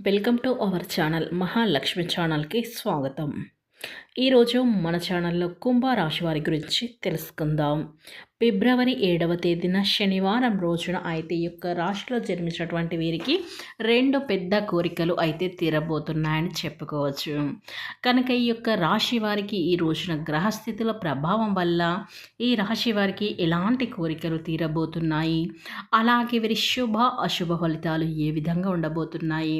Welcome to our channel Mahalakshmi ఛానల్కి స్వాగతం. ఈరోజు మన ఛానల్లో కుంభరాశి వారి గురించి తెలుసుకుందాం. ఫిబ్రవరి ఏడవ తేదీన శనివారం రోజున అయితే ఈ యొక్క రాశిలో జన్మించినటువంటి వీరికి రెండు పెద్ద కోరికలు అయితే తీరబోతున్నాయని చెప్పుకోవచ్చు. కనుక ఈ యొక్క రాశి వారికి ఈ రోజున గ్రహస్థితుల ప్రభావం వల్ల ఈ రాశి వారికి ఎలాంటి కోరికలు తీరబోతున్నాయి? అలాగే వీరి శుభ అశుభ ఫలితాలు ఏ విధంగా ఉండబోతున్నాయి?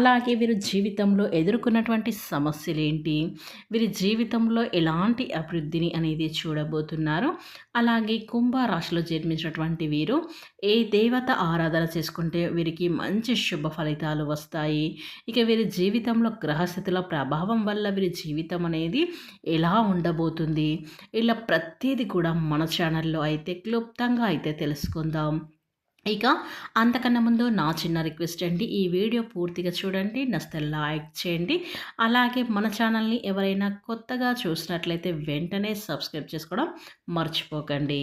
అలాగే వీరు జీవితంలో ఎదుర్కొన్నటువంటి సమస్యలు ఏంటి? వీరి జీవితంలో ఎలాంటి అభివృద్ధిని అనేది చూడబోతున్నారు? అలాగే కుంభరాశిలో జన్మించినటువంటి వీరు ఏ దేవత ఆరాధన చేసుకుంటే వీరికి మంచి శుభ ఫలితాలు వస్తాయి. ఇక వీరి జీవితంలో గ్రహస్థితుల ప్రభావం వల్ల వీరి జీవితం అనేది ఎలా ఉండబోతుంది? ఇలా ప్రతిదీ కూడా మన ఛానల్లో అయితే క్లుప్తంగా అయితే తెలుసుకుందాం. ఇక అంతకన్నా ముందు నా చిన్న రిక్వెస్ట్ అండి ఈ వీడియో పూర్తిగా చూడండి నస్తే లైక్ చేయండి. అలాగే మన ఛానల్ని ఎవరైనా కొత్తగా చూసినట్లయితే వెంటనే సబ్స్క్రైబ్ చేసుకోవడం మర్చిపోకండి.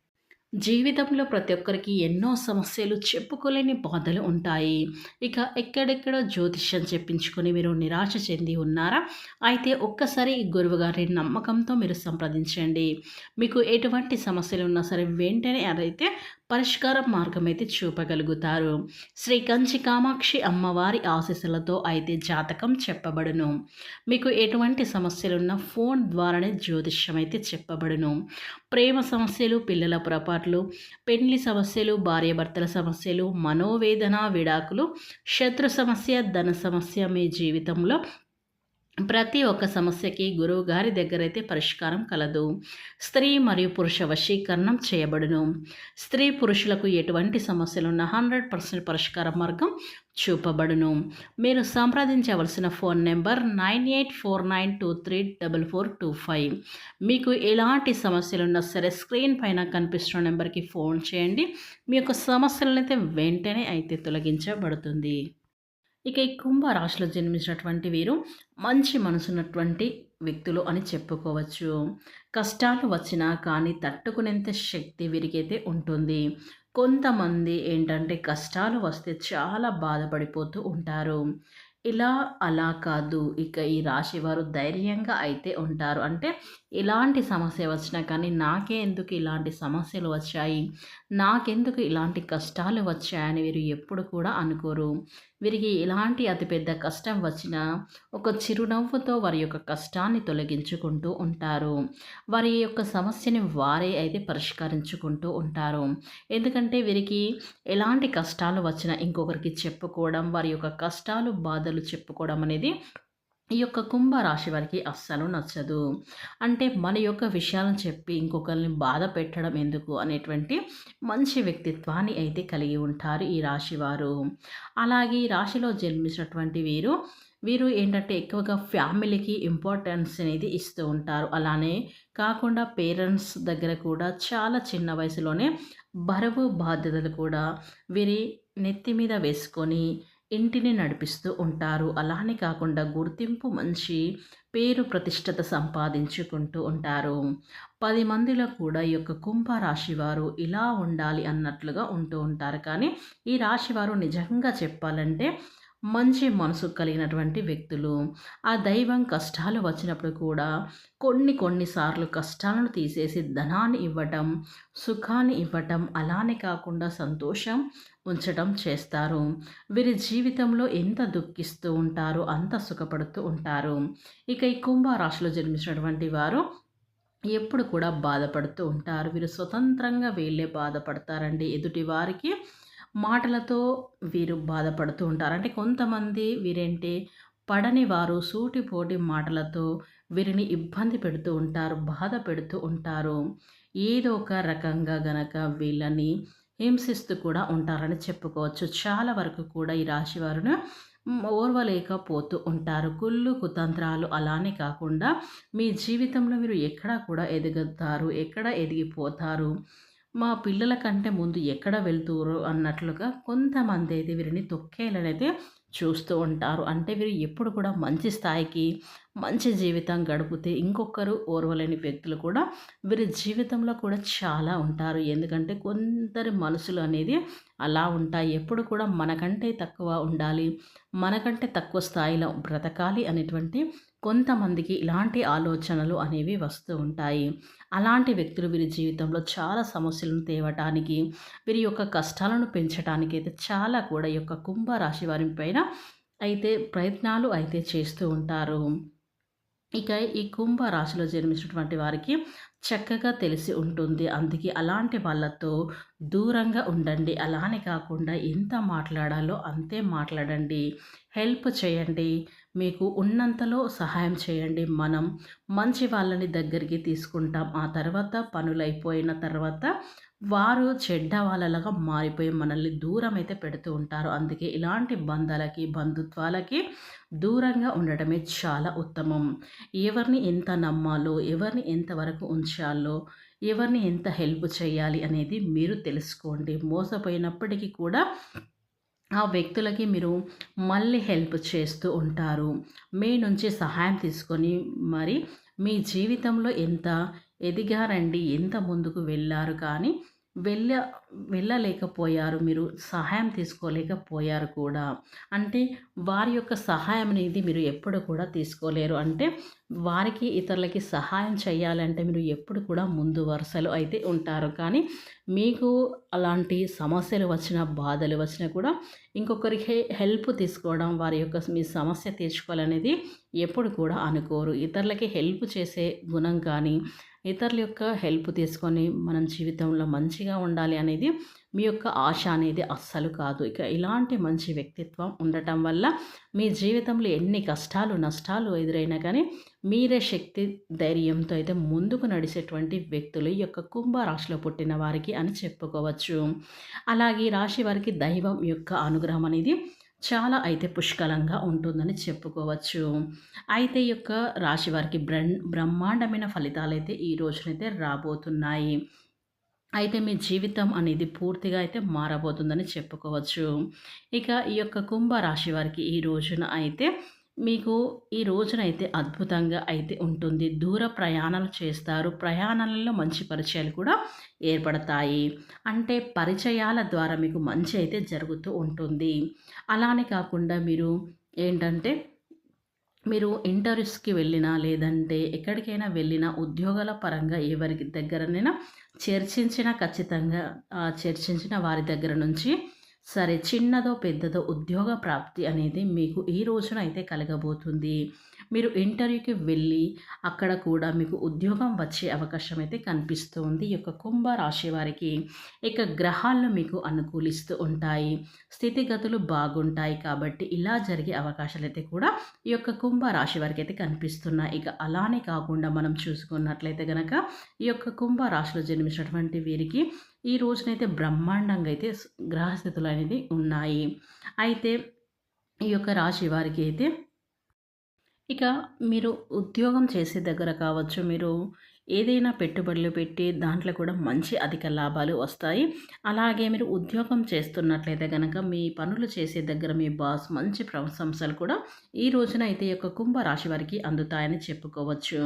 జీవితంలో ప్రతి ఒక్కరికి ఎన్నో సమస్యలు చెప్పుకోలేని బాధలు ఉంటాయి. ఇక ఎక్కడెక్కడో జ్యోతిష్యం చెప్పించుకొని మీరు నిరాశ చెంది ఉన్నారా? అయితే ఒక్కసారి ఈ గురువుగారి నమ్మకంతో మీరు సంప్రదించండి. మీకు ఎటువంటి సమస్యలు ఉన్నా సరే వెంటనే అదైతే పరిష్కార మార్గం అయితే చూపగలుగుతారు. శ్రీ కంచి కామాక్షి అమ్మవారి ఆశీస్సులతో అయితే జాతకం చెప్పబడును. మీకు ఎటువంటి సమస్యలున్నా ఫోన్ ద్వారానే జ్యోతిష్యం అయితే చెప్పబడును. ప్రేమ సమస్యలు పిల్లల పొరపాట్లు పెళ్ళి సమస్యలు భార్యాభర్తల సమస్యలు మనోవేదన విడాకులు శత్రు సమస్య ధన సమస్య మీ జీవితంలో ప్రతి ఒక్క సమస్యకి గురువు గారి దగ్గర అయితే పరిష్కారం కలదు. స్త్రీ మరియు పురుష వశీకరణం చేయబడును. స్త్రీ పురుషులకు ఎటువంటి సమస్యలున్న హండ్రెడ్ పర్సెంట్ పరిష్కార మార్గం చూపబడును. మీరు సంప్రదించవలసిన phone number nine eight four nine two three double four two five. మీకు ఎలాంటి సమస్యలున్నా సరే స్క్రీన్ పైన కనిపిస్తున్న నెంబర్కి ఫోన్ చేయండి. మీ యొక్క సమస్యలనైతే వెంటనే అయితే తొలగించబడుతుంది. ఇక ఈ కుంభ రాశిలో జన్మించినటువంటి వీరు మంచి మనసున్నటువంటి వ్యక్తులు అని చెప్పుకోవచ్చు. కష్టాలు వచ్చినా కానీ తట్టుకునేంత శక్తి వీరికైతే ఉంటుంది. కొంతమంది ఏంటంటే కష్టాలు వస్తే చాలా బాధపడిపోతూ ఉంటారు. ఇలా అలా కాదు. ఇక ఈ రాశి వారు ధైర్యంగా అయితే ఉంటారు. అంటే ఎలాంటి సమస్య వచ్చినా కానీ నాకే ఎందుకు ఇలాంటి సమస్యలు వచ్చాయి? నాకెందుకు ఇలాంటి కష్టాలు వచ్చాయని వీరు ఎప్పుడు కూడా అనుకోరు. వీరికి ఎలాంటి అతిపెద్ద కష్టం వచ్చినా ఒక చిరునవ్వుతో వారి యొక్క కష్టాన్ని తొలగించుకుంటూ ఉంటారు. వారి యొక్క సమస్యని వారే అయితే పరిష్కరించుకుంటూ ఉంటారు. ఎందుకంటే వీరికి ఎలాంటి కష్టాలు వచ్చినా ఇంకొకరికి చెప్పుకోవడం వారి యొక్క కష్టాలు బాధలు చెప్పుకోవడం అనేది ఈ యొక్క కుంభరాశి వారికి అస్సలు నచ్చదు. అంటే మన యొక్క విషయాలను చెప్పి ఇంకొకరిని బాధ పెట్టడం ఎందుకు అనేటువంటి మంచి వ్యక్తిత్వాన్ని అయితే కలిగి ఉంటారు ఈ రాశి వారు. అలాగే ఈ రాశిలో జన్మించినటువంటి వీరు వీరు ఏంటంటే ఎక్కువగా ఫ్యామిలీకి ఇంపార్టెన్స్ అనేది ఇస్తూ ఉంటారు. అలానే కాకుండా పేరెంట్స్ దగ్గర కూడా చాలా చిన్న వయసులోనే బరువు బాధ్యతలు కూడా వీరి నెత్తి మీద వేసుకొని ఇంటిని నడిపిస్తూ ఉంటారు. అలానే కాకుండా గుర్తింపు మంచి పేరు ప్రతిష్టత సంపాదించుకుంటూ ఉంటారు. పది మందిలో కూడా ఈ యొక్క కుంభరాశి వారు ఇలా ఉండాలి అన్నట్లుగా ఉంటూ ఉంటారు. కానీ ఈ రాశివారు నిజంగా చెప్పాలంటే మంచి మనసు కలిగినటువంటి వ్యక్తులు ఆ దైవం కష్టాలు వచ్చినప్పుడు కూడా కొన్ని కొన్నిసార్లు కష్టాలను తీసేసి ధనాన్ని ఇవ్వటం సుఖాన్ని ఇవ్వటం అలానే కాకుండా సంతోషం ఉంచటం చేస్తారు. వీరి జీవితంలో ఎంత దుఃఖిస్తూ ఉంటారో అంత సుఖపడుతూ ఉంటారు. ఇక ఈ కుంభరాశిలో జన్మించినటువంటి వారు ఎప్పుడు కూడా బాధపడుతూ ఉంటారు. వీరు స్వతంత్రంగా వీళ్ళే బాధపడతారండి. ఎదుటి వారికి మాటలతో వీరు బాధపడుతూ ఉంటారు. అంటే కొంతమంది వీరేంటి పడని వారు సూటిపోటి మాటలతో వీరిని ఇబ్బంది పెడుతూ ఉంటారు బాధ పెడుతూ ఉంటారు. ఏదో ఒక రకంగా గనక వీళ్ళని హింసిస్తూ కూడా ఉంటారని చెప్పుకోవచ్చు. చాలా వరకు కూడా ఈ రాశి వారిని ఓర్వలేకపోతూ ఉంటారు. కుళ్ళు కుతంత్రాలు అలానే కాకుండా మీ జీవితంలో మీరు ఎక్కడ కూడా ఎదుగుతారు ఎక్కడ ఎదిగిపోతారు. మా పిల్లల కంటే ముందు ఎక్కడ వెళ్తుర్రు అన్నట్లుగా కొంతమంది అయితే వీరిని తొక్కేయాలనైతే చూస్తూ ఉంటారు. అంటే వీరు ఎప్పుడు కూడా మంచి స్థాయికి, మంచి జీవితం గడిపితే ఇంకొకరు ఓర్వలేని వ్యక్తులు కూడా వీరి జీవితంలో కూడా చాలా ఉంటారు. ఎందుకంటే కొందరి మనసులు అనేది అలా ఉంటాయి. ఎప్పుడు కూడా మనకంటే తక్కువ ఉండాలి, మనకంటే తక్కువ స్థాయిలో బ్రతకాలి అనేటువంటి కొంతమందికి ఇలాంటి ఆలోచనలు అనేవి వస్తూ ఉంటాయి. అలాంటి వ్యక్తులు వీరి జీవితంలో చాలా సమస్యలను తేవటానికి, వీరి యొక్క కష్టాలను పెంచటానికి అయితే చాలా కూడా ఈ యొక్క కుంభరాశి వారి పైన అయితే ప్రయత్నాలు అయితే చేస్తూ ఉంటారు. ఇక ఈ కుంభ రాశిలో జన్మించినటువంటి వారికి చక్కగా తెలిసి ఉంటుంది. అందుకే అలాంటి వాళ్ళతో దూరంగా ఉండండి. అలానే కాకుండా ఎంత మాట్లాడాలో అంతే మాట్లాడండి. హెల్ప్ చేయండి. మీకు ఉన్నంతలో సహాయం చేయండి. మనం మంచి వాళ్ళని దగ్గరికి తీసుకుంటాం. ఆ తర్వాత పనులైపోయిన తర్వాత వారు చెడ్డ వాళ్ళలాగా మారిపోయి మనల్ని దూరం అయితే పెడుతూ ఉంటారు. అందుకే ఇలాంటి బంధాలకి, బంధుత్వాలకి దూరంగా ఉండటమే చాలా ఉత్తమం. ఎవరిని ఎంత నమ్మాలో, ఎవరిని ఎంతవరకు ఉంచాలో, ఎవరిని ఎంత హెల్ప్ చేయాలి అనేది మీరు తెలుసుకోండి. మోసపోయినప్పటికీ కూడా ఆ వ్యక్తులకి మీరు మళ్ళీ హెల్ప్ చేస్తూ ఉంటారు. మీ నుంచి సహాయం తీసుకొని మరి మీ జీవితంలో ఎంత ఎదిగారండి, ఎంత ముందుకు వెళ్ళారు కానీ వెళ్ళ వెళ్ళలేకపోయారు మీరు సహాయం తీసుకోలేకపోయారు కూడా. అంటే వారి యొక్క సహాయం అనేది మీరు ఎప్పుడు కూడా తీసుకోలేరు. అంటే వారికి ఇతరులకి సహాయం చేయాలంటే మీరు ఎప్పుడు కూడా ముందు వరుసలో అయితే ఉంటారు. కానీ మీకు అలాంటి సమస్యలు వచ్చిన బాధలు వచ్చినా కూడా ఇంకొకరికి హెల్ప్ తీసుకోవడం వారి యొక్క మీ సమస్య తీర్చుకోవాలనేది ఎప్పుడు కూడా అనుకోరు. ఇతరులకి హెల్ప్ చేసే గుణం కానీ ఇతరుల యొక్క హెల్ప్ తీసుకొని మనం జీవితంలో మంచిగా ఉండాలి అనేది మీ యొక్క ఆశ అనేది అస్సలు కాదు. ఇక ఇలాంటి మంచి వ్యక్తిత్వం ఉండటం వల్ల మీ జీవితంలో ఎన్ని కష్టాలు నష్టాలు ఎదురైనా కానీ మీరే శక్తి ధైర్యంతో అయితే ముందుకు నడిచేటువంటి వ్యక్తులు ఈ యొక్క కుంభరాశిలో పుట్టిన వారికి అని చెప్పుకోవచ్చు. అలాగే రాశి వారికి దైవం యొక్క అనుగ్రహం అనేది చాలా అయితే పుష్కలంగా ఉంటుందని చెప్పుకోవచ్చు. అయితే ఈ యొక్క రాశి వారికి బ్రహ్మ బ్రహ్మాండమైన ఫలితాలు అయితే ఈ రోజునైతే రాబోతున్నాయి. అయితే మీ జీవితం అనేది పూర్తిగా అయితే మారబోతుందని చెప్పుకోవచ్చు. ఇక ఈ యొక్క కుంభ రాశి వారికి ఈ రోజున అయితే మీకు ఈ రోజునైతే అద్భుతంగా అయితే ఉంటుంది. దూర ప్రయాణాలు చేస్తారు. ప్రయాణాలలో మంచి పరిచయాలు కూడా ఏర్పడతాయి. అంటే పరిచయాల ద్వారా మీకు మంచి అయితే జరుగుతూ ఉంటుంది. అలానే కాకుండా మీరు ఏంటంటే మీరు ఇంటర్వ్యూస్కి వెళ్ళినా లేదంటే ఎక్కడికైనా వెళ్ళినా ఉద్యోగాల పరంగా ఎవరికి దగ్గరనైనా చర్చించినా ఖచ్చితంగా చర్చించిన వారి దగ్గర నుంచి సరే చిన్నదో పెద్దదో ఉద్యోగ ప్రాప్తి అనేది మీకు ఈ రోజున అయితే కలగబోతుంది. మీరు ఇంటర్వ్యూకి వెళ్ళి అక్కడ కూడా మీకు ఉద్యోగం వచ్చే అవకాశం అయితే కనిపిస్తుంది. ఈ యొక్క కుంభ రాశి వారికి ఇక గ్రహాలను మీకు అనుకూలిస్తూ ఉంటాయి. స్థితిగతులు బాగుంటాయి కాబట్టి ఇలా జరిగే అవకాశాలు అయితే కూడా ఈ యొక్క కుంభ రాశి వారికి అయితే కనిపిస్తున్నాయి. ఇక అలానే కాకుండా మనం చూసుకున్నట్లయితే కనుక ఈ యొక్క కుంభ రాశిలో జన్మించినటువంటి వీరికి ఈ రోజునైతే బ్రహ్మాండంగా అయితే గ్రహస్థితులు అనేది ఉన్నాయి. అయితే ఈ యొక్క రాశి వారికి అయితే ఇక మీరు ఉద్యోగం చేసే దగ్గర కావచ్చు మీరు ఏదైనా పెట్టుబడులు పెట్టి దాంట్లో కూడా మంచి అధిక లాభాలు వస్తాయి. అలాగే మీరు ఉద్యోగం చేస్తున్నట్లయితే కనుక మీ పనులు చేసే దగ్గర మీ బాస్ మంచి ప్రశంసలు కూడా ఈ రోజున అయితే యొక్క కుంభ రాశి వారికి అందుతాయని చెప్పుకోవచ్చు.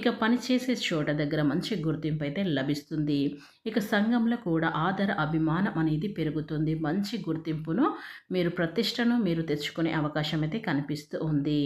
ఇక పని చేసే చోట దగ్గర మంచి గుర్తింపు అయితే లభిస్తుంది. ఇక సంఘంలో కూడా ఆదర అభిమానం అనేది పెరుగుతుంది. మంచి గుర్తింపును మీరు ప్రతిష్టను మీరు తెచ్చుకునే అవకాశం అయితే కనిపిస్తూ ఉంది.